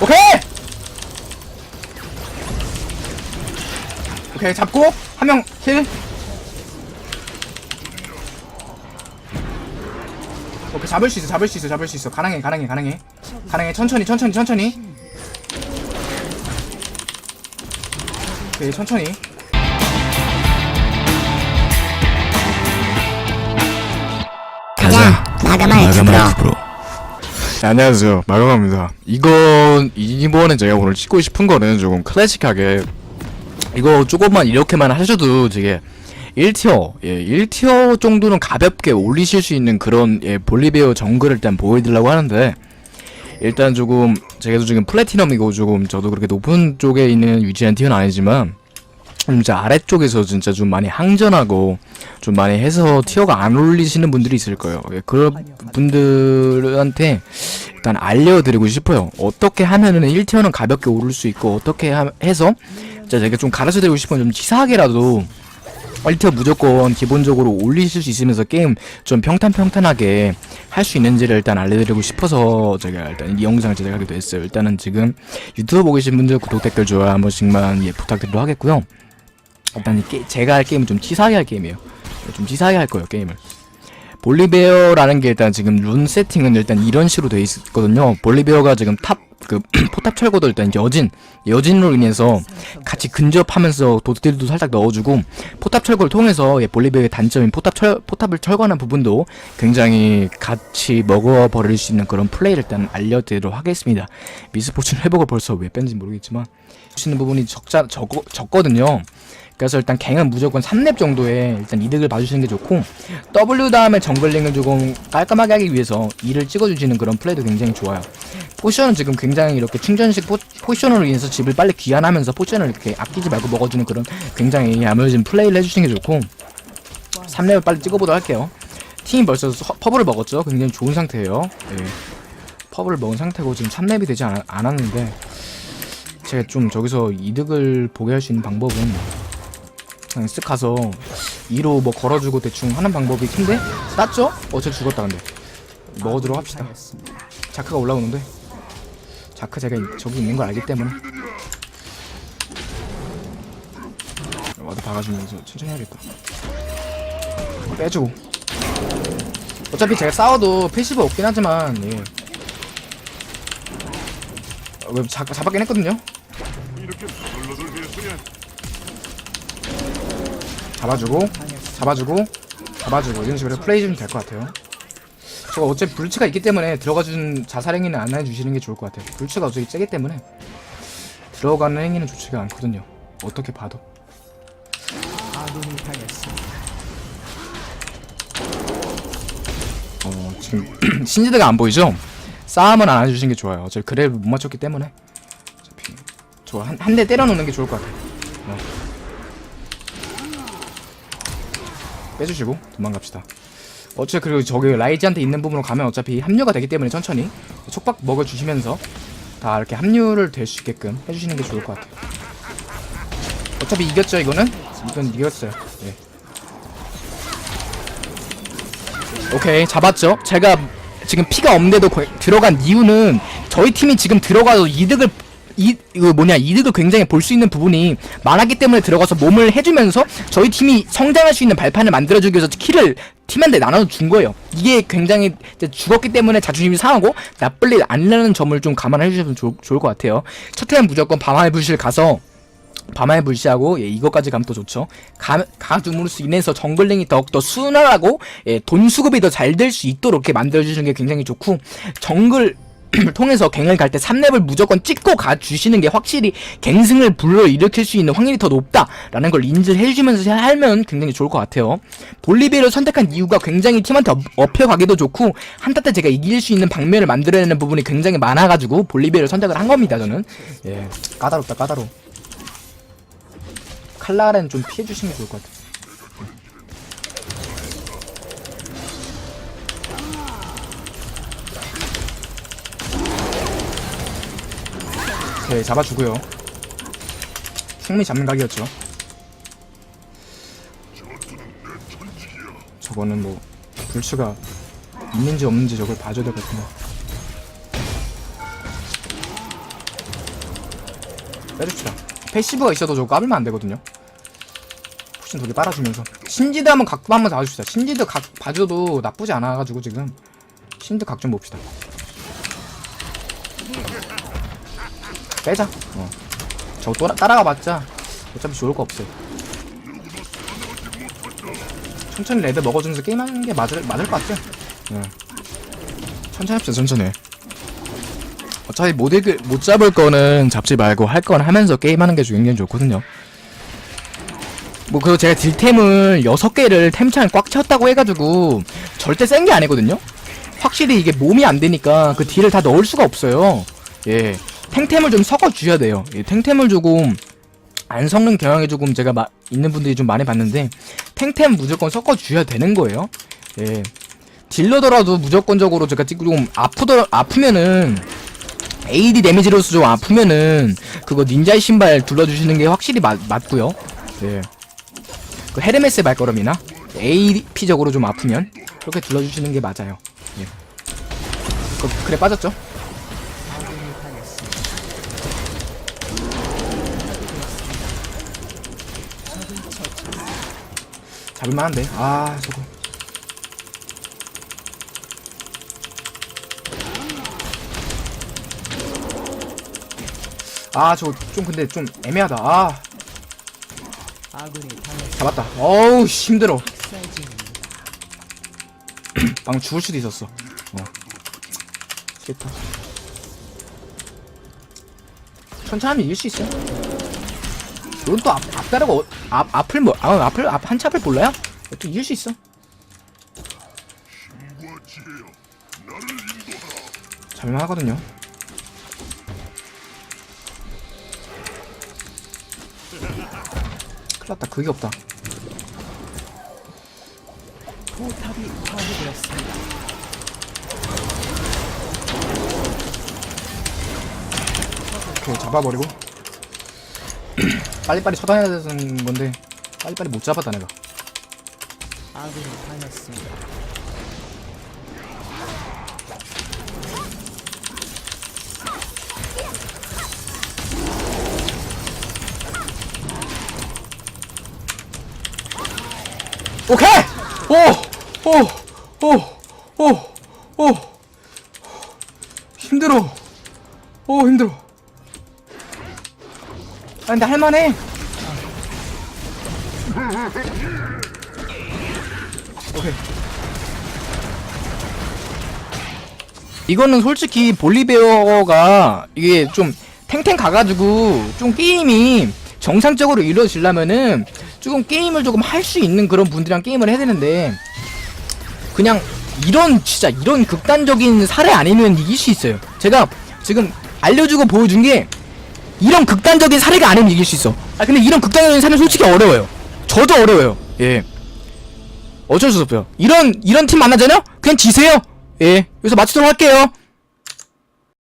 오케이! 오케이 잡고. 한 명힐. 오케이 잡을 수 있어 잡을 수 있어 잡을 수 있어. 가능해 가능해 가능해. 가능해 천천히 천천히 천천히. 오케이 천천히. 가자. 마감할 프로 네, 안녕하세요. 마감합니다. 이건 이번에 제가 오늘 찍고 싶은 거는 조금 클래식하게 이거 조금만 이렇게만 하셔도 되게 1티어 예 1티어 정도는 가볍게 올리실 수 있는 그런 예 볼리베어 정글을 일단 보여드리려고 하는데 일단 조금 제가 지금 플래티넘이고 조금 저도 그렇게 높은 쪽에 있는 위치한 티어는 아니지만 진짜 아래쪽에서 진짜 좀 많이 항전하고 좀 많이 해서 티어가 안 올리시는 분들이 있을 거예요. 예, 그런 분들한테 일단 알려드리고 싶어요. 어떻게 하면은 1티어는 가볍게 오를 수 있고 어떻게 하- 해서 진짜 제가 좀 가르쳐드리고 싶은 좀 치사하게라도 1티어 무조건 기본적으로 올리실 수 있으면서 게임 좀 평탄평탄하게 할 수 있는지를 일단 알려드리고 싶어서 제가 일단 이 영상을 제작하기도 했어요. 일단은 지금 유튜브 보고 계신 분들 구독 댓글 좋아요 한 번씩만 예, 부탁드리도록 하겠고요. 일단 이 게, 제가 할 게임은 좀 치사하게 할 게임이에요. 좀 치사하게 할 거예요 게임을. 볼리베어라는 게 일단 지금 룬 세팅은 일단 이런 식으로 돼 있거든요. 볼리베어가 지금 탑 그 포탑 철거도 일단 여진 여진으로 인해서 같이 근접하면서 도트들도 살짝 넣어주고 포탑 철거를 통해서 예, 볼리베어의 단점인 포탑 철 포탑을 철거하는 부분도 굉장히 같이 먹어버릴 수 있는 그런 플레이를 일단 알려드리도록 하겠습니다. 미스포츠는 회복을 벌써 왜 뺀지 모르겠지만 주시는 부분이 적자 적 적거든요. 그래서 일단 갱은 무조건 3렙 정도에 일단 이득을 봐주시는 게 좋고 W 다음에 정글링을 조금 깔끔하게 하기 위해서 E를 찍어주시는 그런 플레이도 굉장히 좋아요. 포션은 지금 굉장히 이렇게 충전식 포, 포션으로 인해서 집을 빨리 귀환하면서 포션을 이렇게 아끼지 말고 먹어주는 그런 굉장히 야무진 플레이를 해주시는 게 좋고 3렙을 빨리 찍어보도록 할게요. 팀이 벌써 서- 퍼블을 먹었죠. 굉장히 좋은 상태예요. 예. 퍼블을 먹은 상태고 지금 3렙이 되지 않, 않았는데 제가 좀 저기서 이득을 보게 할 수 있는 방법은 그냥 쓱 가서 2로 뭐 걸어주고 대충 하는 방법이 큰데? 땄죠? 어차피 죽었다 근데. 먹어주도록 합시다. 자크가 올라오는데. 자크 제가 이- 저기 있는 걸 알기 때문에. 와도 박아주면서 천천히 해야겠다. 빼주고. 어차피 제가 싸워도 패시브 없긴 하지만 예. 어, 왜 잡, 잡았긴 했거든요 잡아주고 잡아주고 잡아주고 이런 식으로 플레이 좀 될 것 같아요. 저거 어차피 불치가 있기 때문에 들어가준 자살 행위는 안 해주시는 게 좋을 것 같아요. 불치가 어차피 세기 때문에 들어가는 행위는 좋지가 않거든요. 어떻게 봐도. 어 지금 신지드가 안 보이죠? 싸움은 안 해주시는 게 좋아요. 어차피 그래 못 맞췄기 때문에. 어차피 저한 대 때려놓는 게 좋을 것 같아요 어. 빼주시고 도망갑시다 어차피 그리고 저기 라이즈한테 있는 부분으로 가면 어차피 합류가 되기 때문에 천천히 촉박 먹어주시면서 다 이렇게 합류를 될 수 있게끔 해주시는 게 좋을 것 같아요 어차피 이겼죠 이거는? 이건 이겼어요 예. 오케이 잡았죠 제가 지금 피가 없는데도 거- 들어간 이유는 저희 팀이 지금 들어가서 이득을 이 이거 뭐냐 이득을 굉장히 볼 수 있는 부분이 많았기 때문에 들어가서 몸을 해주면서 저희 팀이 성장할 수 있는 발판을 만들어주기 위해서 키를 팀한테 나눠 준 거예요. 이게 굉장히 죽었기 때문에 자존심이 상하고 나쁠 일 아니라는 점을 좀 감안해 주시면 좋, 좋을 것 같아요. 첫 회는 무조건 밤하늘 불실 가서 밤하늘 불시하고 예, 이것까지 가면 또 좋죠. 가, 가줌으로 인해서 정글링이 더욱더 순활하고 예, 돈 수급이 더 잘 될 수 있도록 이렇게 만들어주시는 게 굉장히 좋고 정글 통해서 갱을 갈 때 3렙을 무조건 찍고 가주시는 게 확실히 갱승을 불러일으킬 수 있는 확률이 더 높다라는 걸 인지를 해주면서 하면 굉장히 좋을 것 같아요. 볼리비아를 선택한 이유가 굉장히 팀한테 업- 업혀가기도 좋고 한타 때 제가 이길 수 있는 방면을 만들어내는 부분이 굉장히 많아가지고 볼리비아를 선택을 한 겁니다 저는. 예, 까다롭다 까다로워. 칼날은 좀 피해주시는 게 좋을 것 같아요. 오케이 잡아주고요. 승리 잡는 각이었죠. 저거는 뭐 불추가 있는지 없는지 저걸 봐줘야 될 것 같은데. 빼줍시다. 패시브가 있어도 저거 까불면 안 되거든요. 푸신 독이 빨아주면서. 신지드 한번 각 한번 잡아줍시다. 신지드 각 봐줘도 나쁘지 않아가지고 지금. 신지드 각 좀 봅시다 빼자. 어. 저거 또 따라가 봤자 어차피 좋을 거 없어요. 천천히 레드 먹어주면서 게임하는 게 맞을, 맞을 것 같아요. 네. 천천히 합시다 천천히. 어차피 못, 읽을, 못 잡을 거는 잡지 말고 할 건 하면서 게임하는 게 굉장히 좋거든요. 뭐 그리고 제가 딜템을 6개를 템창 꽉 채웠다고 해가지고 절대 센 게 아니거든요? 확실히 이게 몸이 안 되니까 그 딜을 다 넣을 수가 없어요. 예 탱템을 좀 섞어 주셔야 돼요 예, 탱템을 조금 안 섞는 경향이 조금 제가 마, 있는 분들이 좀 많이 봤는데 탱템 무조건 섞어 주셔야 되는 거예요 예 딜러더라도 무조건적으로 제가 조금 아프더 아프면은 AD 데미지로서 좀 아프면은 그거 닌자의 신발 둘러주시는 게 확실히 맞, 맞고요 예. 그 헤르메스의 발걸음이나 AP적으로 좀 아프면 그렇게 둘러주시는 게 맞아요 예. 그, 그래 빠졌죠? 잡을만한데. 아 저거. 아 저거 좀 근데 좀 애매하다. 아. 잡았다. 어우 씨, 힘들어. 방금 죽을 수도 있었어. 어. 됐다. 천천히 이길 수 있어 요 이건 또 앞, 앞다르고 어- 앞, 앞을 뭐 아, 앞을 앞한 찹을 몰라요? 또 이길 수 있어? 잘만 하거든요. 큰일 났다. 그게 없다. 오케이 잡아버리고 빨리빨리 처단해야 되는 건데 빨리빨리 못 잡았다 내가 오케이! 오! 오! 오! 오! 오! 힘들어 오 힘들어 아 근데 할만해 오케이 이거는 솔직히 볼리베어가 이게 좀 탱탱 가가지고 좀 게임이 정상적으로 이루어지려면은 조금 게임을 조금 할 수 있는 그런 분들이랑 게임을 해야 되는데 그냥 이런 진짜 이런 극단적인 사례 아니면 이길 수 있어요. 제가 지금 알려주고 보여준 게 이런 극단적인 사례가 아니면 이길 수 있어. 아 근데 이런 극단적인 사례는 솔직히 어려워요. 저도 어려워요. 예. 어쩔 수 없어요. 이런 이런 팀 만나잖아요? 그냥 지세요. 예. 여기서 마치도록 할게요.